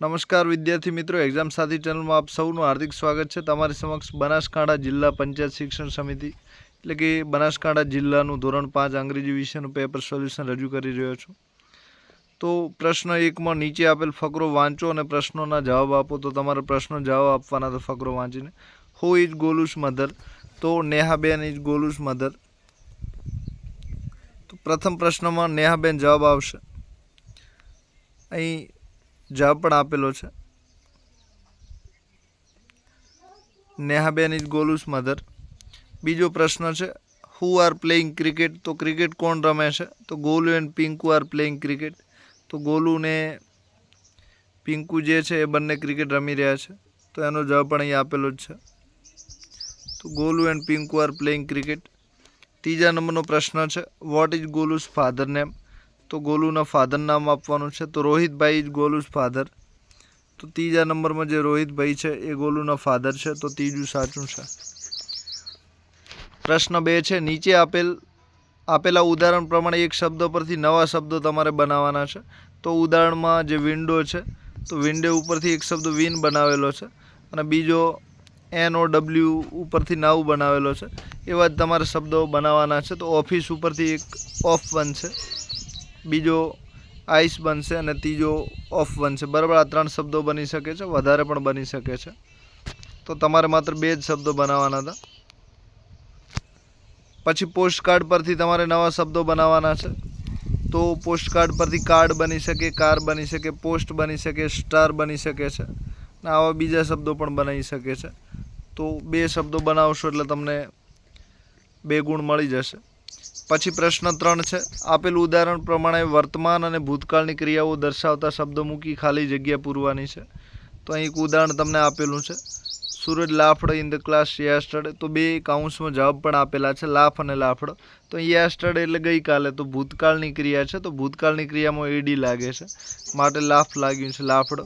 નમસ્કાર વિદ્યાર્થી મિત્રો એક્ઝામ સાથી ચેનલમાં આપ સૌનું હાર્દિક સ્વાગત છે. તમારી સમક્ષ બનાસકાંઠા જિલ્લા પંચાયત શિક્ષણ સમિતિ, એટલે કે બનાસકાંઠા જિલ્લાનું ધોરણ પાંચ અંગ્રેજી વિષયનું પેપર સોલ્યુશન રજૂ કરી રહ્યો છું. તો પ્રશ્ન એકમાં નીચે આપેલ ફકરો વાંચો અને પ્રશ્નોના જવાબ આપો. તો તમારે પ્રશ્નો જવાબ આપવાના તો ફકરો વાંચીને. હુ ઇઝ ગોલુસ મધર, તો નેહાબેન ઇઝ ગોલુસ મધર. તો પ્રથમ પ્રશ્નમાં નેહાબેન જવાબ આવશે. અહીં જવાબ પણ આપેલો છે. નેહાબેન ઇઝ ગોલુસ મધર. બીજો પ્રશ્ન છે હુ આર પ્લેઇંગ ક્રિકેટ તો ક્રિકેટ કોણ રમે છે? તો Golu and Pinku are playing cricket તો ગોલુ ને પિંકુ જે છે, એ બંને ક્રિકેટ રમી રહ્યા છે. તો એનો જવાબ પણ અહીં આપેલો જ છે. તો Golu and Pinku are playing cricket ત્રીજા નંબરનો પ્રશ્ન છે what is Golu's father name તો ગોલુના ફાધર નામ આપવાનું છે. તો રોહિતભાઈ ગોલુસ ફાધર તો ત્રીજા નંબરમાં જે રોહિતભાઈ છે, એ ગોલુના ફાધર છે. તો ત્રીજું સાચું છે. પ્રશ્ન બે છે, નીચે આપેલ, આપેલા ઉદાહરણ પ્રમાણે એક શબ્દ પરથી નવા શબ્દો તમારે બનાવવાના છે. તો ઉદાહરણમાં જે વિન્ડો છે, તો વિન્ડો ઉપરથી એક શબ્દ વિન બનાવેલો છે અને બીજો એન ઓ ડબલ્યુ ઉપરથી નાવ બનાવેલો છે. એવા જ તમારે શબ્દો બનાવવાના છે. તો ઓફિસ ઉપરથી એક ઓફ બનશે. બીજો આઈસ બનશે અને ત્રીજો ઓફ બનશે. બરાબર, આ ત્રણ શબ્દો બની શકે છે, વધારે પણ બની શકે છે. તો તમારે માત્ર બે જ શબ્દો બનાવવાના હતા. પછી પોસ્ટ કાર્ડ પરથી તમારે નવા શબ્દો બનાવવાના છે. તો પોસ્ટકાર્ડ પરથી કાર્ડ બની શકે, કાર બની શકે, પોસ્ટ બની શકે, સ્ટાર બની શકે છે. અને આવા બીજા શબ્દો પણ બનાવી શકે છે. તો બે શબ્દો બનાવશો એટલે તમને બે ગુણ મળી જશે. પછી પ્રશ્ન ત્રણ છે. આપેલ ઉદાહરણ પ્રમાણે વર્તમાન અને ભૂતકાળની ક્રિયાઓ દર્શાવતા શબ્દો મૂકી ખાલી જગ્યા પૂરવાની છે. તો અહીં એક ઉદાહરણ તમને આપેલું છે. Suraj laughed in the class yesterday તો બે કાઉન્સમાં જવાબ પણ આપેલા છે, લાફ અને લાફડ. તો યસ્ટરડે એટલે ગઈકાલે. તો ભૂતકાળની ક્રિયા છે, તો ભૂતકાળની ક્રિયામાં એડી લાગે છે. માટે લાફ લાગ્યું છે, લાફડ.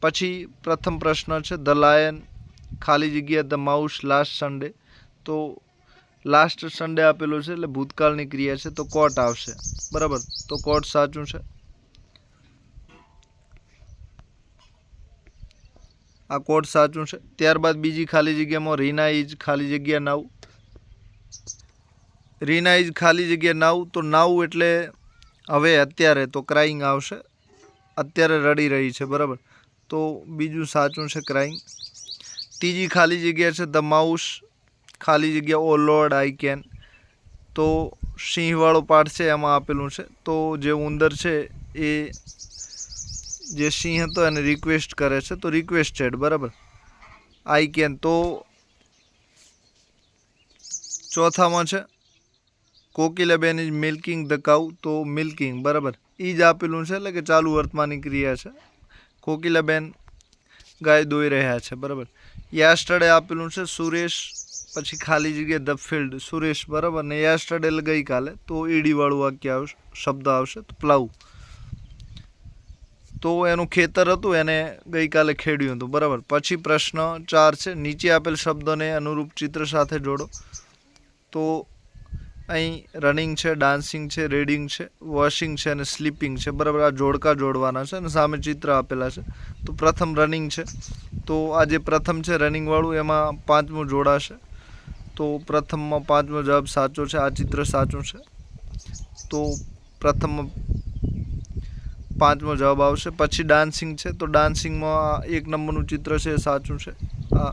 પછી પ્રથમ પ્રશ્ન છે, ધ લાયન. ખાલી જગ્યા, ધ માઉસ લાસ્ટ સન્ડે. તો લાસ્ટ સન્ડે આપેલું છે એટલે ભૂતકાળની ક્રિયા છે તો કોટ આવશે. બરાબર? તો કોટ સાચું છે? આ કોટ સાચું છે. ત્યારબાદ બીજી ખાલી જગ્યામાં રીના ઇઝ ખાલી જગ્યા નાવ રીના ઇઝ ખાલી જગ્યા નાવ તો નાવ એટલે હવે અત્યારે તો ક્રાઇંગ આવશે. અત્યારે રડી રહી છે, બરાબર? તો બીજું સાચું છે ક્રાઇંગ ત્રીજી ખાલી જગ્યા છે ધ માઉસ ખાલી જગ્યા ઓ લોર્ડ આઈ કેન. તો સિંહવાળો પાઠ છે એમાં આપેલું છે. તો જે ઉંદર છે એ જે સિંહ હતો એને રિક્વેસ્ટ કરે છે. તો રિક્વેસ્ટેડ બરાબર? I can. તો ચોથામાં છે Kokilaben is milking the cow તો મિલ્કિંગ બરાબર? એ જ આપેલું છે, એટલે કે ચાલુ વર્તમાનની ક્રિયા છે. કોકિલાબેન ગાય દોઈ રહ્યા છે, બરાબર? યાસ્ટરડે આપેલું છે, સુરેશ પછી ખાલી જગ્યાએ ધ ફિલ્ડ સુરેશ બરાબર ને યાસ્ટરડે એટલે ગઈકાલે, તો ઈડીવાળું વાક્ય આવશે, શબ્દ આવશે, તો પ્લાવ તો એનું ખેતર હતું, એને ગઈકાલે ખેડ્યું હતું, બરાબર. પછી પ્રશ્ન ચાર છે, નીચે આપેલ શબ્દોને અનુરૂપ ચિત્ર સાથે જોડો. તો અહીં રનિંગ છે, ડાન્સિંગ છે, રીડિંગ છે, વોશિંગ છે અને સ્લીપિંગ છે, બરાબર. આ જોડકા જોડવાના છે અને સામે ચિત્ર આપેલા છે. તો પ્રથમ રનિંગ છે. તો આ જે પ્રથમ છે રનિંગવાળું, એમાં પાંચમું જોડાશે. તો પ્રથમમાં પાંચમો જવાબ સાચો છે, આ ચિત્ર સાચું છે. તો પ્રથમ પાંચમો જવાબ આવશે, પછી ડાન્સિંગ છે, તો ડાન્સિંગમાં એક નંબરનું ચિત્ર છે, એ સાચું છે. આ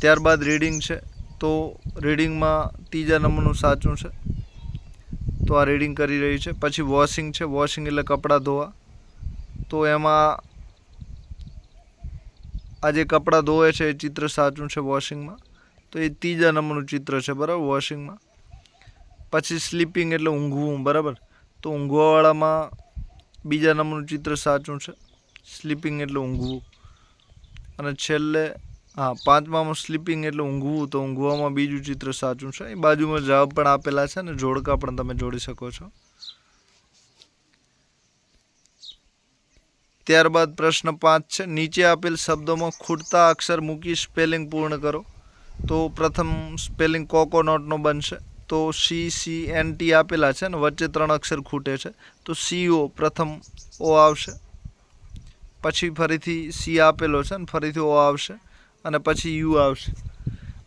ત્યારબાદ રીડિંગ છે, તો રીડિંગમાં ત્રીજા નંબરનું સાચું છે. તો આ રીડિંગ કરી રહી છે. પછી વોશિંગ છે વોશિંગ એટલે કપડાં ધોવા. તો એમાં આ જે કપડાં ધોવે છે, એ ચિત્ર સાચું છે વોશિંગમાં તો એ ત્રીજા નંબરનું ચિત્ર છે, બરાબર વોશિંગમાં પછી સ્લીપિંગ એટલે ઊંઘવું, બરાબર? તો ઊંઘવાવાળામાં બીજા નંબરનું ચિત્ર સાચું છે સ્લીપિંગ એટલે ઊંઘવું. અને છેલ્લે, હા, પાંચમામાં સ્લીપિંગ એટલે ઊંઘવું, તો ઊંઘવામાં બીજું ચિત્ર સાચું છે. એ બાજુમાં જવાબ પણ આપેલા છે અને જોડકા પણ તમે જોડી શકો છો. ત્યારબાદ પ્રશ્ન પાંચ છે. નીચે આપેલ શબ્દોમાં ખૂટતા અક્ષર મૂકી સ્પેલિંગ પૂર્ણ કરો. તો પ્રથમ સ્પેલિંગ કોકોનટનો બનશે. તો સી સી, એન, ટી આપેલા છે ને, વચ્ચે ત્રણ અક્ષર ખૂટે છે. તો સીઓ પ્રથમ ઓ આવશે. પછી ફરીથી સી આપેલો છે ને, ફરીથી ઓ આવશે. અને પછી યુ આવશે.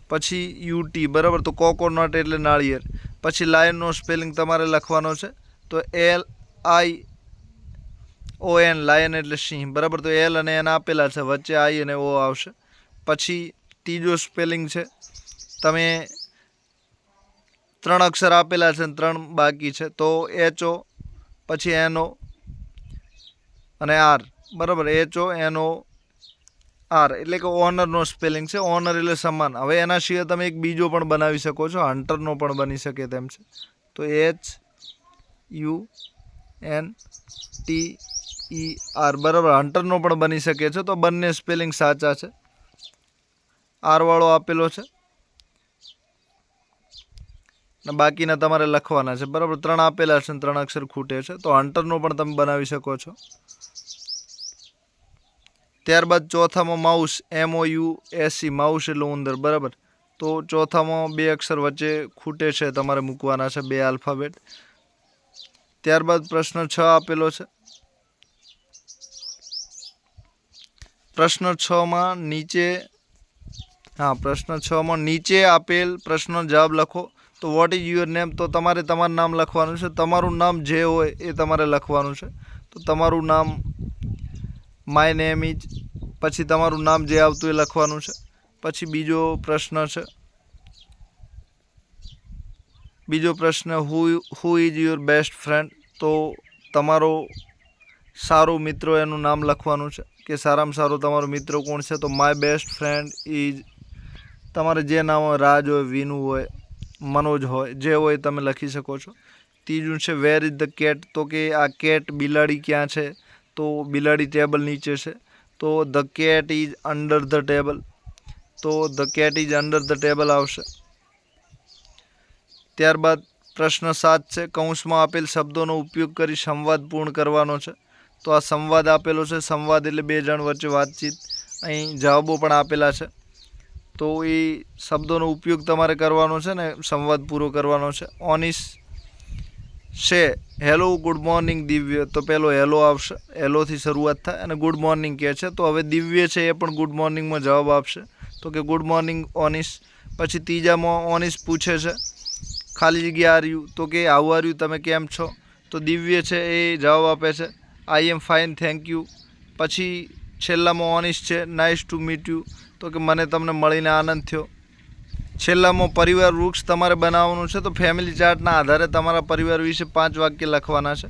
પછી યુટી બરાબર? તો કોકોનટ એટલે નાળિયેર. પછી લાયનનો સ્પેલિંગ તમારે લખવાનો છે. તો L, I O N lion એટલે સિંહ. બરાબર? તો એલ અને એન આપેલા છે. વચ્ચે આઈ અને ઓ આવશે. પછી ત્રીજો સ્પેલિંગ છે. તમે ત્રણ અક્ષર આપેલા છે ત્રણ બાકી છે. તો એચ ઓ પછી એનો અને આર. બરાબર? એચ ઓ એનો આર. એટલે કે ઓનરનો સ્પેલિંગ છે. ઓનર એટલે સમાન. હવે એના સિવાય તમે એક બીજો પણ બનાવી શકો છો. હન્ટરનો પણ બની શકે તેમ છે. તો H U N T E R બરાબર હન્ટરનો પણ બની શકે છે, તો બંને સ્પેલિંગ સાચા છે. આરવાળો આપેલો છે. ને બાકીના તમારે લખવાના છે. બરાબર, ત્રણ આપેલા છે ત્રણ અક્ષર ખૂટે છે, તો હન્ટરનો પણ તમે બનાવી શકો છો. ત્યારબાદ ચોથામાં mouse M O U S E mouse એટલે ઉંદર, બરાબર? તો ચોથામાં બે અક્ષર વચ્ચે ખૂટે છે, તમારે મૂકવાના છે, બે આલ્ફાબેટ ત્યારબાદ પ્રશ્ન છ આપેલો છે. પ્રશ્ન છમાં નીચે, હા, પ્રશ્ન છમાં નીચે આપેલ પ્રશ્નનો જવાબ લખો. તો વોટ ઇઝ યુઅર નેમ તો તમારે તમારું નામ લખવાનું છે. તમારું નામ જે હોય એ તમારે લખવાનું છે. તો તમારું નામ માય નેમ ઇઝ પછી તમારું નામ જે આવતું એ લખવાનું છે. પછી બીજો પ્રશ્ન છે. બીજો પ્રશ્ન who who is your best friend તો તમારો સારો મિત્રો એનું નામ લખવાનું છે. કે સારામાં સારો તમારો મિત્ર કોણ છે? તો માય બેસ્ટ ફ્રેન્ડ ઇઝ તમારે જે નામ હોય, રાજ હોય, વિનુ હોય, મનોજ હોય, જે હોય તમે લખી શકો છો. ત્રીજું છે વેર ઇઝ ધ કેટ તો કે આ કેટ બિલાડી ક્યાં છે? તો બિલાડી ટેબલ નીચે છે. તો the cat is under the table તો the cat is under the table આવશે. ત્યારબાદ પ્રશ્ન સાત છે, કૌંસમાં આપેલ શબ્દોનો ઉપયોગ કરી સંવાદ પૂર્ણ કરવાનો છે. તો આ સંવાદ આપેલો છે. સંવાદ એટલે બે જણ વચ્ચે વાતચીત. અહીં જવાબો પણ આપેલા છે. તો એ શબ્દોનો ઉપયોગ તમારે કરવાનો છે ને, સંવાદ પૂરો કરવાનો છે. ઓનિસ છે હેલો ગુડ મોર્નિંગ દિવ્ય. તો પહેલો હેલો આવશે. હેલોથી શરૂઆત થાય અને ગુડ મોર્નિંગ કહે છે. તો હવે દિવ્ય છે એ પણ ગુડ મોર્નિંગમાં જવાબ આપશે. તો કે ગુડ મોર્નિંગ ઓનિસ. પછી ત્રીજામાં ઓનિસ પૂછે છે ખાલી જગ્યા આર્યું તો કે આવું આર્યું તમે કેમ છો? તો દિવ્ય છે એ જવાબ આપે છે. I am fine, thank you. પછી છેલ્લામાં ઓનિશ છે નાઇસ ટુ મીટ યુ તો કે મને તમને મળીને આનંદ થયો. છેલ્લામાં પરિવાર વૃક્ષ તમારે બનાવવાનું છે, તો ફેમિલી ચાર્ટના આધારે તમારા પરિવાર વિશે પાંચ વાક્ય લખવાના છે.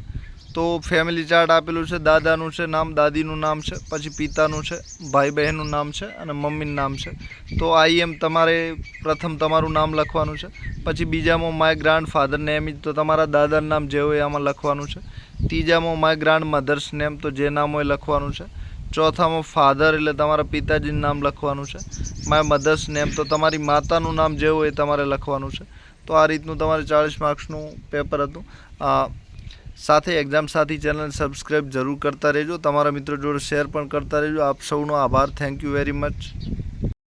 તો ફેમિલી ચાર્ટ આપેલું છે, દાદાનું છે નામ, દાદીનું નામ છે, પછી પિતાનું છે ભાઈ બહેનનું નામ છે અને મમ્મીનું નામ છે. તો આઈ એમ તમારે પ્રથમ તમારું નામ લખવાનું છે. પછી બીજામાં માય ગ્રાન્ડ ફાધર નેમ તો તમારા દાદાનું નામ જે હોય આમાં લખવાનું છે. ત્રીજામાં માય ગ્રાન્ડ મધર્સ નેમ તો જે નામ હોય લખવાનું છે. ચોથામાં ફાધર એટલે તમારા પિતાજીનું નામ લખવાનું છે. માય મધર્સ નેમ તો તમારી માતાનું નામ જે હોય એ તમારે લખવાનું છે. તો આ રીતનું તમારે ચાળીસ માર્ક્સનું પેપર હતું. સાથે એક્ઝામ સાથી ચેનલ સબસ્ક્રાઈબ જરૂર કરતા રહેજો. તમારા મિત્રો જોડે શેર પણ કરતા રહેજો. આપ સૌનો આભાર. Thank you very much.